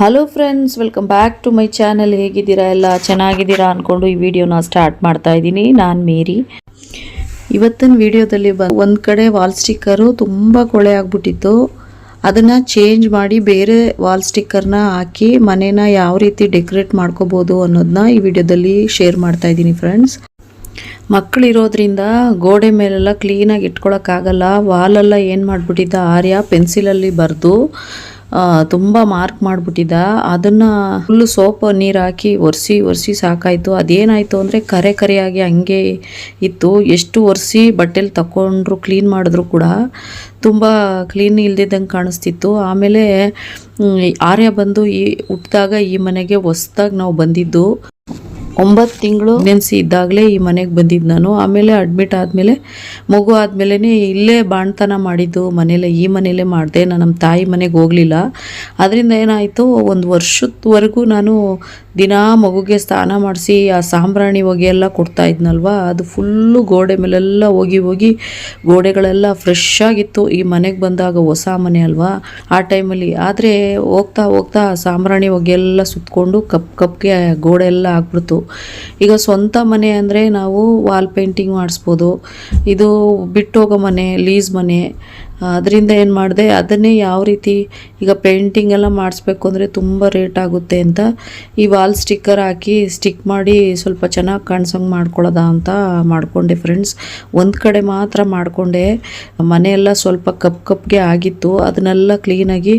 Hello friends welcome back to my channel ಹೇಗಿದ್ದೀರಾ ಎಲ್ಲ? ಚೆನ್ನಾಗಿದ್ದೀರಾ ಅಂದ್ಕೊಂಡು ಈ ವಿಡಿಯೋನ ಸ್ಟಾರ್ಟ್ ಮಾಡ್ತಾ ಇದ್ದೀನಿ. ನಾನು ಮೇರಿ. ಇವತ್ತಿನ ವಿಡಿಯೋದಲ್ಲಿ ಬ ಒಂದು ಕಡೆ ವಾಲ್ ಸ್ಟಿಕ್ಕರು ತುಂಬ ಕೊಳೆ ಆಗಿಬಿಟ್ಟಿತ್ತು. ಅದನ್ನು ಚೇಂಜ್ ಮಾಡಿ ಬೇರೆ ವಾಲ್ ಸ್ಟಿಕ್ಕರ್ನ ಹಾಕಿ ಮನೇನ ಯಾವ ರೀತಿ ಡೆಕೋರೇಟ್ ಮಾಡ್ಕೋಬೋದು ಅನ್ನೋದನ್ನ ಈ ವಿಡಿಯೋದಲ್ಲಿ ಶೇರ್ ಮಾಡ್ತಾ ಇದ್ದೀನಿ ಫ್ರೆಂಡ್ಸ್ ಮಕ್ಕಳಿರೋದ್ರಿಂದ ಗೋಡೆ ಮೇಲೆಲ್ಲ ಕ್ಲೀನಾಗಿ ಇಟ್ಕೊಳಕ್ಕಾಗಲ್ಲ ವಾಲೆಲ್ಲ ಏನು ಮಾಡಿಬಿಟ್ಟಿದ್ದ? ಆರ್ಯ ಪೆನ್ಸಿಲಲ್ಲಿ ಬರೆದು ತುಂಬ ಮಾರ್ಕ್ ಮಾಡಿಬಿಟ್ಟಿದ್ದ. ಅದನ್ನು ಫುಲ್ಲು ಸೋಪ್, ನೀರು ಹಾಕಿ ಒರೆಸಿ ಒರೆಸಿ ಸಾಕಾಯ್ತು. ಅದೇನಾಯಿತು ಅಂದರೆ ಕರೆ ಕರೆಯಾಗಿ ಹಂಗೆ ಇತ್ತು. ಎಷ್ಟು ಒರೆಸಿ ಬಟ್ಟೆಲಿ ತಕೊಂಡ್ರು ಕ್ಲೀನ್ ಮಾಡಿದ್ರು ಕೂಡ ತುಂಬ ಕ್ಲೀನ್ ಇಲ್ದಿದ್ದಂಗೆ ಕಾಣಿಸ್ತಿತ್ತು. ಆಮೇಲೆ ಆರ್ಯ ಬಂದು ಈ ಹುಟ್ಟಿದಾಗ ಈ ಮನೆಗೆ ಹೊಸ್ದಾಗಿ ನಾವು ಬಂದಿದ್ದು. ಒಂಬತ್ತು ತಿಂಗಳು ನೆನೆಸಿ ಇದ್ದಾಗಲೇ ಈ ಮನೆಗೆ ಬಂದಿದ್ದು ನಾನು. ಆಮೇಲೆ ಅಡ್ಮಿಟ್ ಆದಮೇಲೆ, ಮಗು ಆದಮೇಲೆ ಇಲ್ಲೇ ಬಾಣ್ತನ ಮಾಡಿದ್ದು ಮನೆಯಲ್ಲೇ ಈ ಮನೆಯಲ್ಲೇ ಮಾಡಿದೆ, ನಾನು ನಮ್ಮ ತಾಯಿ ಮನೆಗೆ ಹೋಗಲಿಲ್ಲ. ಅದರಿಂದ ಏನಾಯಿತು, ಒಂದು ವರ್ಷದವರೆಗೂ ನಾನು ದಿನಾ ಮಗುಗೆ ಸ್ನಾನ ಮಾಡಿಸಿ, ಆ ಸಾಂಬ್ರಾಣಿ ಹೊಗೆ ಎಲ್ಲ ಕೊಡ್ತಾ ಇದ್ನಲ್ವ? ಅದು ಫುಲ್ಲು ಗೋಡೆ ಮೇಲೆಲ್ಲ ಹೋಗಿ ಹೋಗಿ, ಗೋಡೆಗಳೆಲ್ಲ ಫ್ರೆಶ್ ಆಗಿತ್ತು. ಈ ಮನೆಗೆ ಬಂದಾಗ ಹೊಸ ಮನೆ ಅಲ್ವಾ? ಆ ಟೈಮಲ್ಲಿ. ಆದರೆ ಹೋಗ್ತಾ ಹೋಗ್ತಾ ಸಾಂಬ್ರಾಣಿ ಹೊಗೆ ಎಲ್ಲ ಸುತ್ತಕೊಂಡು ಕಪ್ ಕಪ್ಗೆ ಗೋಡೆ ಎಲ್ಲ ಆಗ್ಬಿಡ್ತು. ಈಗ ಸ್ವಂತ ಮನೆ ಅಂದರೆ ನಾವು ವಾಲ್ ಪೇಂಟಿಂಗ್ ಮಾಡಿಸ್ಬೋದು. ಇದು ಬಿಟ್ಟೋಗೋ ಮನೆ ಲೀಸ್ ಮನೆ ಅದರಿಂದ ಏನು ಮಾಡಿದೆ, ಅದನ್ನೇ ಯಾವ ರೀತಿ ಈಗ ಪೇಂಟಿಂಗ್ ಎಲ್ಲ ಮಾಡಿಸ್ಬೇಕು ಅಂದರೆ ತುಂಬ ರೇಟ್ ಆಗುತ್ತೆ ಅಂತ ಈ ವಾಲ್ ಸ್ಟಿಕ್ಕರ್ ಹಾಕಿ ಸ್ಟಿಕ್ ಮಾಡಿ ಸ್ವಲ್ಪ ಚೆನ್ನಾಗಿ ಕಾಣಿಸೋಂಗೆ ಮಾಡ್ಕೊಳ್ಳೋದ ಅಂತ ಮಾಡಿಕೊಂಡೆ ಫ್ರೆಂಡ್ಸ್ ಒಂದು ಕಡೆ ಮಾತ್ರ ಮಾಡಿಕೊಂಡೆ. ಮನೆಯೆಲ್ಲ ಸ್ವಲ್ಪ ಕಪ್ ಕಪ್ಗೆ ಆಗಿತ್ತು. ಅದನ್ನೆಲ್ಲ ಕ್ಲೀನಾಗಿ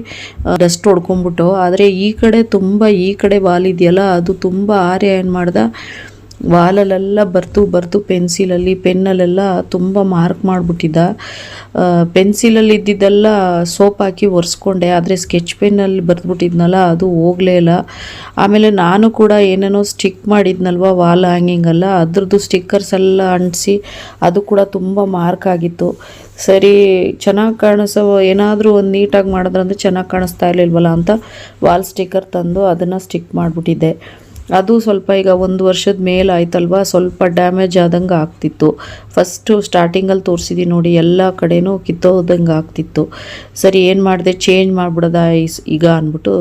ಡಸ್ಟ್ ಹೊಡ್ಕೊಂಬಿಟ್ಟು ಆದರೆ ಈ ಕಡೆ ತುಂಬ, ಈ ಕಡೆ ವಾಲ್ ಇದೆಯಲ್ಲ, ಅದು ತುಂಬ ಆರ್ಯ ಏನು ಮಾಡ್ದ ವಾಲಲ್ಲೆಲ್ಲ ಬರ್ತು ಬರ್ತು ಪೆನ್ಸಿಲಲ್ಲಿ, ಪೆನ್ನಲ್ಲೆಲ್ಲ ತುಂಬ ಮಾರ್ಕ್ ಮಾಡಿಬಿಟ್ಟಿದ್ದ. ಪೆನ್ಸಿಲಲ್ಲಿ ಇದ್ದಿದ್ದೆಲ್ಲ ಸೋಪ್ ಹಾಕಿ ಒರೆಸ್ಕೊಂಡೆ, ಆದರೆ ಸ್ಕೆಚ್ ಪೆನ್ನಲ್ಲಿ ಬರೆದ್ಬಿಟ್ಟಿದ್ನಲ್ಲ, ಅದು ಹೋಗಲೇ ಇಲ್ಲ. ಆಮೇಲೆ ನಾನು ಕೂಡ ಏನೇನೋ ಸ್ಟಿಕ್ ಮಾಡಿದ್ನಲ್ವ, ವಾಲ್ ಹ್ಯಾಂಗಿಂಗಲ್ಲ, ಅದ್ರದ್ದು ಸ್ಟಿಕ್ಕರ್ಸ್ ಎಲ್ಲ ಅಂಟಿಸಿ ಅದು ಕೂಡ ತುಂಬ ಮಾರ್ಕ್ ಆಗಿತ್ತು. ಸರಿ, ಚೆನ್ನಾಗಿ ಕಾಣಿಸೋ, ಏನಾದರೂ ಒಂದು ನೀಟಾಗಿ ಮಾಡಿದ್ರಂದ್ರೆ ಚೆನ್ನಾಗಿ ಕಾಣಿಸ್ತಾ ಇರಲಿಲ್ವಲ್ಲ ಅಂತ ವಾಲ್ ಸ್ಟಿಕ್ಕರ್ ತಂದು ಅದನ್ನು ಸ್ಟಿಕ್ ಮಾಡಿಬಿಟ್ಟಿದ್ದೆ. ಅದು ಸ್ವಲ್ಪ ಈಗ ಒಂದು ವರ್ಷದ ಮೇಲೆ ಆಯ್ತಲ್ವ? ಸ್ವಲ್ಪ ಡ್ಯಾಮೇಜ್ ಆದಂಗೆ ಆಗ್ತಿತ್ತು. ಫಸ್ಟು ಸ್ಟಾರ್ಟಿಂಗಲ್ಲಿ ತೋರಿಸಿದ್ದೀನಿ ನೋಡಿ, ಎಲ್ಲ ಕಡೆನೂ ಕಿತ್ತೋದಂಗೆ ಆಗ್ತಿತ್ತು. ಸರಿ, ಏನು ಮಾಡಿದೆ? ಚೇಂಜ್ ಮಾಡಿಬಿಡೋದ ಈಗ ಅಂದ್ಬಿಟ್ಟು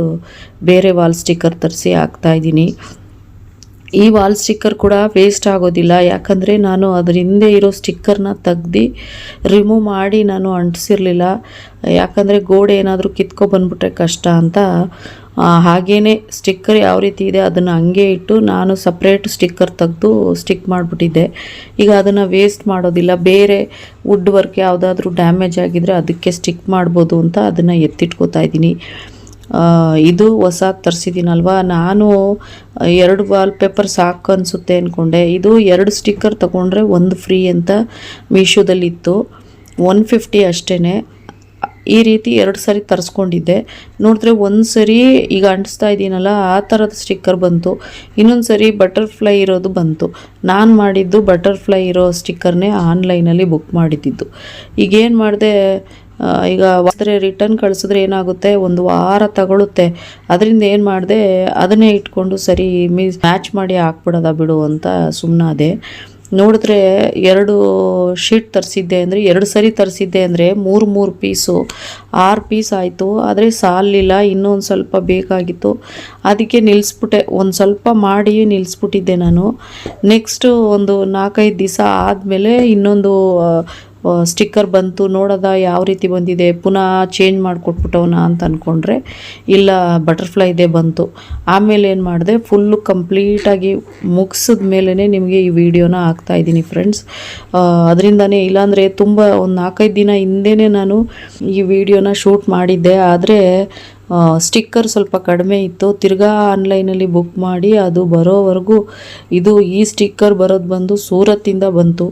ಬೇರೆ ವಾಲ್ ಸ್ಟಿಕ್ಕರ್ ತರಿಸಿ ಹಾಕ್ತಾಯಿದ್ದೀನಿ ಈ ವಾಲ್ ಸ್ಟಿಕ್ಕರ್ ಕೂಡ ವೇಸ್ಟ್ ಆಗೋದಿಲ್ಲ. ಯಾಕಂದರೆ ನಾನು ಅದ್ರ ಹಿಂದೆ ಇರೋ ಸ್ಟಿಕ್ಕರ್ನ ತೆಗ್ದು ರಿಮೂವ್ ಮಾಡಿ ನಾನು ಅಂಟಿಸಿರಲಿಲ್ಲ. ಯಾಕಂದರೆ ಗೋಡೆ ಏನಾದರೂ ಕಿತ್ಕೊ ಬಂದ್ಬಿಟ್ರೆ ಕಷ್ಟ ಅಂತ ಆ, ಹಾಗೇನೆ ಸ್ಟಿಕ್ಕರ್ ಯಾವ ರೀತಿ ಇದೆ ಅದನ್ನು ಹಂಗೆ ಇಟ್ಟು ನಾನು ಸಪ್ರೇಟ್ ಸ್ಟಿಕ್ಕರ್ ತೆಗೆದು ಸ್ಟಿಕ್ ಮಾಡಿಬಿಟ್ಟಿದ್ದೆ. ಈಗ ಅದನ್ನು ವೇಸ್ಟ್ ಮಾಡೋದಿಲ್ಲ ಬೇರೆ ವುಡ್ ವರ್ಕ್ ಯಾವುದಾದ್ರೂ ಡ್ಯಾಮೇಜ್ ಆಗಿದ್ರೆ ಅದಕ್ಕೆ ಸ್ಟಿಕ್ ಮಾಡ್ಬೋದು ಅಂತ ಅದನ್ನು ಎತ್ತಿಟ್ಕೋತಾ ಇದ್ದೀನಿ. ಇದು ಹೊಸ ತರಿಸಿದ್ದೀನಲ್ವ? ನಾನು ಎರಡು ವಾಲ್ ಪೇಪರ್ ಸಾಕು ಅನಿಸುತ್ತೆ ಅಂದ್ಕೊಂಡೆ ಇದು ಎರಡು ಸ್ಟಿಕ್ಕರ್ ತೊಗೊಂಡ್ರೆ ಒಂದು ಫ್ರೀ ಅಂತ ಮೀಶೋದಲ್ಲಿತ್ತು. ಒನ್ ಫಿಫ್ಟಿ ಅಷ್ಟೇ ಈ ರೀತಿ ಎರಡು ಸರಿ ತರಿಸ್ಕೊಂಡಿದ್ದೆ. ನೋಡಿದ್ರೆ ಒಂದು ಸರಿ ಈಗ ಅಂಟಿಸ್ತಾ ಇದ್ದೀನಲ್ಲ ಆ ಥರದ ಸ್ಟಿಕ್ಕರ್ ಬಂತು. ಇನ್ನೊಂದು ಸರಿ ಬಟರ್ಫ್ಲೈ ಇರೋದು ಬಂತು. ನಾನು ಮಾಡಿದ್ದು ಬಟರ್ಫ್ಲೈ ಇರೋ ಸ್ಟಿಕ್ಕರ್ನೇ ಆನ್ಲೈನಲ್ಲಿ ಬುಕ್ ಮಾಡಿದ್ದಿದ್ದು ಈಗೇನು ಮಾಡಿದೆ ಈಗ ಆದರೆ ರಿಟರ್ನ್ ಕಳಿಸಿದ್ರೆ ಏನಾಗುತ್ತೆ? ಒಂದು ವಾರ ತಗೊಳುತ್ತೆ. ಅದರಿಂದ ಏನು ಮಾಡಿದೆ, ಅದನ್ನೇ ಇಟ್ಕೊಂಡು ಸರಿ ಮೀನ್ಸ್ ಮ್ಯಾಚ್ ಮಾಡಿ ಹಾಕ್ಬಿಡೋದ ಬಿಡು ಅಂತ ಸುಮ್ಮನಾದೆ ನೋಡಿದ್ರೆ ಎರಡು ಶೀಟ್ ತರಿಸಿದ್ದೆ ಅಂದರೆ, ಎರಡು ಸರಿ ತರಿಸಿದ್ದೆ ಅಂದರೆ ಮೂರು ಮೂರು ಪೀಸು. ಆರು ಪೀಸ್ ಆಯಿತು, ಆದರೆ ಸಾಲಿಲ್ಲ, ಇನ್ನೊಂದು ಸ್ವಲ್ಪ ಬೇಕಾಗಿತ್ತು. ಅದಕ್ಕೆ ನಿಲ್ಲಿಸ್ಬಿಟ್ಟೆ ಒಂದು ಸ್ವಲ್ಪ ಮಾಡಿ ನಿಲ್ಲಿಸ್ಬಿಟ್ಟಿದ್ದೆ ನಾನು. ನೆಕ್ಸ್ಟು ಒಂದು ನಾಲ್ಕೈದು ದಿವಸ ಆದಮೇಲೆ ಇನ್ನೊಂದು ಸ್ಟಿಕ್ಕರ್ ಬಂತು, ನೋಡೋದ ಯಾವ ರೀತಿ ಬಂದಿದೆ, ಪುನಃ ಚೇಂಜ್ ಮಾಡಿಕೊಟ್ಬಿಟ್ಟವನ ಅಂತ ಅಂದ್ಕೊಂಡ್ರೆ ಇಲ್ಲ ಬಟರ್ಫ್ಲೈ ಇದೆ ಬಂತು. ಆಮೇಲೆ ಏನು ಮಾಡಿದೆ ಫುಲ್ಲು ಕಂಪ್ಲೀಟಾಗಿ ಮುಗಿಸಿದ ಮೇಲೇ ನಿಮಗೆ ಈ ವಿಡಿಯೋನ ಹಾಕ್ತಾ ಇದ್ದೀನಿ ಫ್ರೆಂಡ್ಸ್ ಅದರಿಂದನೇ ಇಲ್ಲಾಂದರೆ ತುಂಬ ಒಂದು ನಾಲ್ಕೈದು ದಿನ ಹಿಂದೆನೇ ನಾನು ಈ ವಿಡಿಯೋನ ಶೂಟ್ ಮಾಡಿದ್ದೆ. ಆದರೆ ಸ್ಟಿಕ್ಕರ್ ಸ್ವಲ್ಪ ಕಡಿಮೆ ಇತ್ತು. ತಿರ್ಗಾ ಆನ್ಲೈನಲ್ಲಿ ಬುಕ್ ಮಾಡಿ, ಅದು ಬರೋವರೆಗೂ ಇದು ಈ ಸ್ಟಿಕ್ಕರ್ ಬರೋದು ಬಂದು ಸೂರತ್ತಿಂದ ಬಂತು.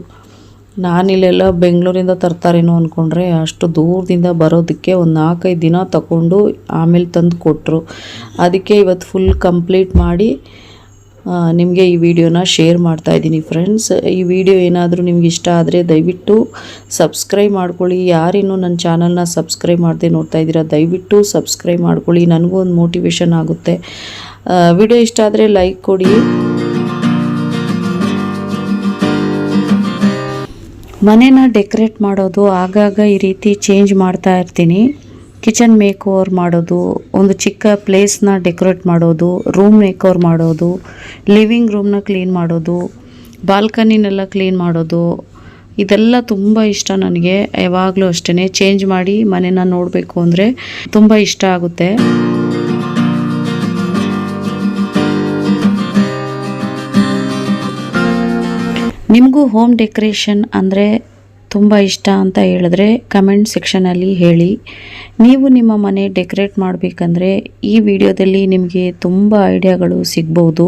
ನಾನಿಲ್ಲೆಲ್ಲ ಬೆಂಗಳೂರಿಂದ ತರ್ತಾರೇನೋ ಅಂದ್ಕೊಂಡ್ರೆ ಅಷ್ಟು ದೂರದಿಂದ ಬರೋದಕ್ಕೆ ಒಂದು ನಾಲ್ಕೈದು ದಿನ ತಗೊಂಡು ಆಮೇಲೆ ತಂದು ಕೊಟ್ಟರು ಅದಕ್ಕೆ ಇವತ್ತು ಫುಲ್ ಕಂಪ್ಲೀಟ್ ಮಾಡಿ ನಿಮಗೆ ಈ ವಿಡಿಯೋನ ಶೇರ್ ಮಾಡ್ತಾ ಇದ್ದೀನಿ ಫ್ರೆಂಡ್ಸ್ ಈ ವಿಡಿಯೋ ಏನಾದರೂ ನಿಮ್ಗೆ ಇಷ್ಟ ಆದರೆ ದಯವಿಟ್ಟು ಸಬ್ಸ್ಕ್ರೈಬ್ ಮಾಡ್ಕೊಳ್ಳಿ. ಯಾರಿನ್ನೂ ನನ್ನ ಚಾನಲ್ನ ಸಬ್ಸ್ಕ್ರೈಬ್ ಮಾಡದೆ ನೋಡ್ತಾ ಇದ್ದೀರಾ, ದಯವಿಟ್ಟು ಸಬ್ಸ್ಕ್ರೈಬ್ ಮಾಡ್ಕೊಳ್ಳಿ. ನನಗೂ ಒಂದು ಮೋಟಿವೇಶನ್ ಆಗುತ್ತೆ. ವಿಡಿಯೋ ಇಷ್ಟ ಆದರೆ ಲೈಕ್ ಕೊಡಿ. ಮನೇನ ಡೆಕೋರೇಟ್ ಮಾಡೋದು ಆಗಾಗ ಈ ರೀತಿ ಚೇಂಜ್ ಮಾಡ್ತಾ ಇರ್ತೀನಿ. ಕಿಚನ್ ಮೇಕ್ ಓವರ್ ಮಾಡೋದು, ಒಂದು ಚಿಕ್ಕ ಪ್ಲೇಸ್ನ ಡೆಕೋರೇಟ್ ಮಾಡೋದು ರೂಮ್ ಮೇಕ್ ಓವರ್ ಮಾಡೋದು ಲಿವಿಂಗ್ ರೂಮ್ನ ಕ್ಲೀನ್ ಮಾಡೋದು ಬಾಲ್ಕನಿನೆಲ್ಲ ಕ್ಲೀನ್ ಮಾಡೋದು, ಇದೆಲ್ಲ ತುಂಬ ಇಷ್ಟ ನನಗೆ. ಯಾವಾಗಲೂ ಅಷ್ಟೇ ಚೇಂಜ್ ಮಾಡಿ ಮನೇನ ನೋಡಬೇಕು ಅಂದರೆ ತುಂಬ ಇಷ್ಟ ಆಗುತ್ತೆ. ನಿಮಗೂ ಹೋಮ್ ಡೆಕೋರೇಷನ್ ಅಂದರೆ ತುಂಬ ಇಷ್ಟ ಅಂತ ಹೇಳಿದ್ರೆ ಕಮೆಂಟ್ ಸೆಕ್ಷನಲ್ಲಿ ಹೇಳಿ. ನೀವು ನಿಮ್ಮ ಮನೆ ಡೆಕೋರೇಟ್ ಮಾಡಬೇಕಂದ್ರೆ ಈ ವಿಡಿಯೋದಲ್ಲಿ ನಿಮಗೆ ತುಂಬ ಐಡಿಯಾಗಳು ಸಿಗ್ಬೋದು.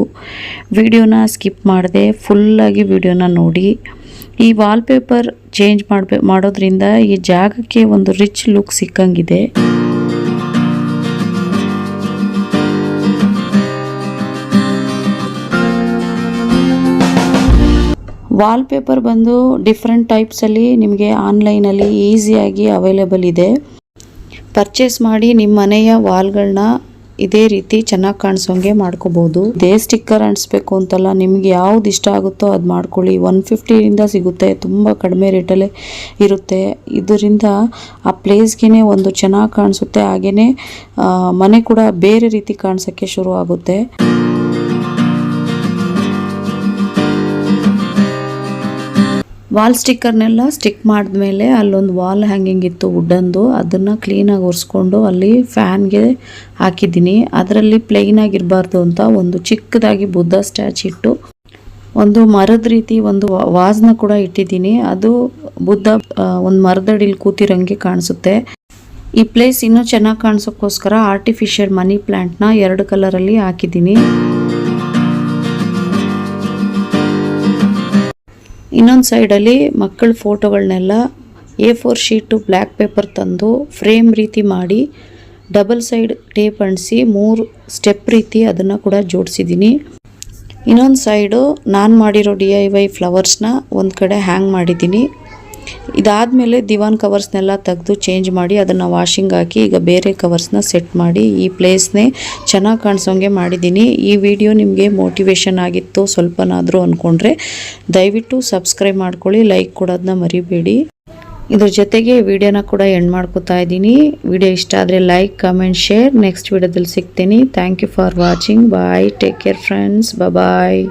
ವಿಡಿಯೋನ ಸ್ಕಿಪ್ ಮಾಡದೆ ಫುಲ್ಲಾಗಿ ವಿಡಿಯೋನ ನೋಡಿ. ಈ ವಾಲ್ಪೇಪರ್ ಚೇಂಜ್ ಮಾಡಬೇ ಮಾಡೋದ್ರಿಂದ ಈ ಜಾಗಕ್ಕೆ ಒಂದು ರಿಚ್ ಲುಕ್ ಸಿಕ್ಕಂಗಿದೆ. ವಾಲ್ಪೇಪರ್ ಬಂದು ಡಿಫ್ರೆಂಟ್ ಟೈಪ್ಸಲ್ಲಿ ನಿಮಗೆ ಆನ್ಲೈನಲ್ಲಿ ಈಸಿಯಾಗಿ ಅವೈಲೇಬಲ್ ಇದೆ. ಪರ್ಚೇಸ್ ಮಾಡಿ ನಿಮ್ಮ ಮನೆಯ ವಾಲ್ಗಳನ್ನ ಇದೇ ರೀತಿ ಚೆನ್ನಾಗಿ ಕಾಣಿಸೋಂಗೆ ಮಾಡ್ಕೋಬೋದು. ಇದೇ ಸ್ಟಿಕ್ಕರ್ ಅಂಟಿಸ್ಬೇಕು ಅಂತಲ್ಲ, ನಿಮ್ಗೆ ಯಾವ್ದು ಇಷ್ಟ ಆಗುತ್ತೋ ಅದು ಮಾಡ್ಕೊಳ್ಳಿ. ಒನ್ ಫಿಫ್ಟಿಯಿಂದ ಸಿಗುತ್ತೆ, ತುಂಬ ಕಡಿಮೆ ರೇಟಲ್ಲೇ ಇರುತ್ತೆ. ಇದರಿಂದ ಆ ಪ್ಲೇಸ್ಗೆ ಒಂದು ಚೆನ್ನಾಗಿ ಕಾಣಿಸುತ್ತೆ ಹಾಗೆಯೇ ಮನೆ ಕೂಡ ಬೇರೆ ರೀತಿ ಕಾಣಿಸೋಕ್ಕೆ ಶುರು ಆಗುತ್ತೆ ವಾಲ್ ಸ್ಟಿಕ್ಕರ್ನೆಲ್ಲ ಸ್ಟಿಕ್ ಮಾಡಿದ್ಮೇಲೆ ಅಲ್ಲೊಂದು ವಾಲ್ ಹ್ಯಾಂಗಿಂಗ್ ಇತ್ತು ವುಡ್ಡಂದು ಅದನ್ನು ಕ್ಲೀನಾಗಿ ಒರೆಸ್ಕೊಂಡು ಅಲ್ಲಿ ಫ್ಯಾನ್ಗೆ ಹಾಕಿದ್ದೀನಿ. ಅದರಲ್ಲಿ ಪ್ಲೈನ್ ಆಗಿರಬಾರ್ದು ಅಂತ ಒಂದು ಚಿಕ್ಕದಾಗಿ ಬುದ್ಧ ಸ್ಟ್ಯಾಚ್ ಇಟ್ಟು ಒಂದು ಮರದ ರೀತಿ ಒಂದು ವಾಸ್ನ ಕೂಡ ಇಟ್ಟಿದ್ದೀನಿ. ಅದು ಬುದ್ಧ ಒಂದು ಮರದಡಿಲಿ ಕೂತಿರಂಗೆ ಕಾಣಿಸುತ್ತೆ. ಈ ಪ್ಲೇಸ್ ಇನ್ನೂ ಚೆನ್ನಾಗಿ ಕಾಣಿಸೋಕ್ಕೋಸ್ಕರ ಆರ್ಟಿಫಿಷಿಯಲ್ ಮನಿ ಪ್ಲ್ಯಾಂಟ್ನ ಎರಡು ಕಲರಲ್ಲಿ ಹಾಕಿದ್ದೀನಿ. ಇನ್ನೊಂದು ಸೈಡಲ್ಲಿ ಮಕ್ಕಳ ಫೋಟೋಗಳನ್ನೆಲ್ಲ A four sheet black paper ತಂದು ಫ್ರೇಮ್ ರೀತಿ ಮಾಡಿ ಡಬಲ್ ಸೈಡ್ ಟೇಪ್ ಅಂಟಿಸಿ, ಮೂರು ಸ್ಟೆಪ್ ರೀತಿ ಅದನ್ನು ಕೂಡ ಜೋಡಿಸಿದ್ದೀನಿ ಇನ್ನೊಂದು ಸೈಡು ನಾನು ಮಾಡಿರೋ ಡಿ ಐ ವೈ ಫ್ಲವರ್ಸ್ನ ಒಂದು ಕಡೆ ಹ್ಯಾಂಗ್ ಮಾಡಿದ್ದೀನಿ ಇದಾದಮೇಲೆ ದಿವಾನ್ ಕವರ್ಸ್ನೆಲ್ಲ ತೆಗೆದು ಚೇಂಜ್ ಮಾಡಿ ಅದನ್ನು ವಾಷಿಂಗ್ ಹಾಕಿ ಈಗ ಬೇರೆ ಕವರ್ಸ್ನ ಸೆಟ್ ಮಾಡಿ ಈ ಪ್ಲೇಸ್ನೇ ಚೆನ್ನಾಗಿ ಕಾಣಿಸೋಂಗೆ ಮಾಡಿದ್ದೀನಿ. ಈ ವಿಡಿಯೋ ನಿಮಗೆ ಮೋಟಿವೇಶನ್ ಆಗಿತ್ತು ಸ್ವಲ್ಪನಾದರೂ ಅಂದ್ಕೊಂಡ್ರೆ ದಯವಿಟ್ಟು ಸಬ್ಸ್ಕ್ರೈಬ್ ಮಾಡ್ಕೊಳ್ಳಿ ಲೈಕ್ ಕೊಡೋದನ್ನ ಮರಿಬೇಡಿ. ಇದ್ರ ಜೊತೆಗೆ ವಿಡಿಯೋನ ಕೂಡ ಎಂಡ್ ಮಾಡ್ಕೋತಾ ಇದ್ದೀನಿ. ವಿಡಿಯೋ ಇಷ್ಟ ಆದರೆ ಲೈಕ್ ಕಮೆಂಟ್ ಶೇರ್ ನೆಕ್ಸ್ಟ್ ವಿಡಿಯೋದಲ್ಲಿ ಸಿಗ್ತೀನಿ. Thank you for watching bye take care friends bye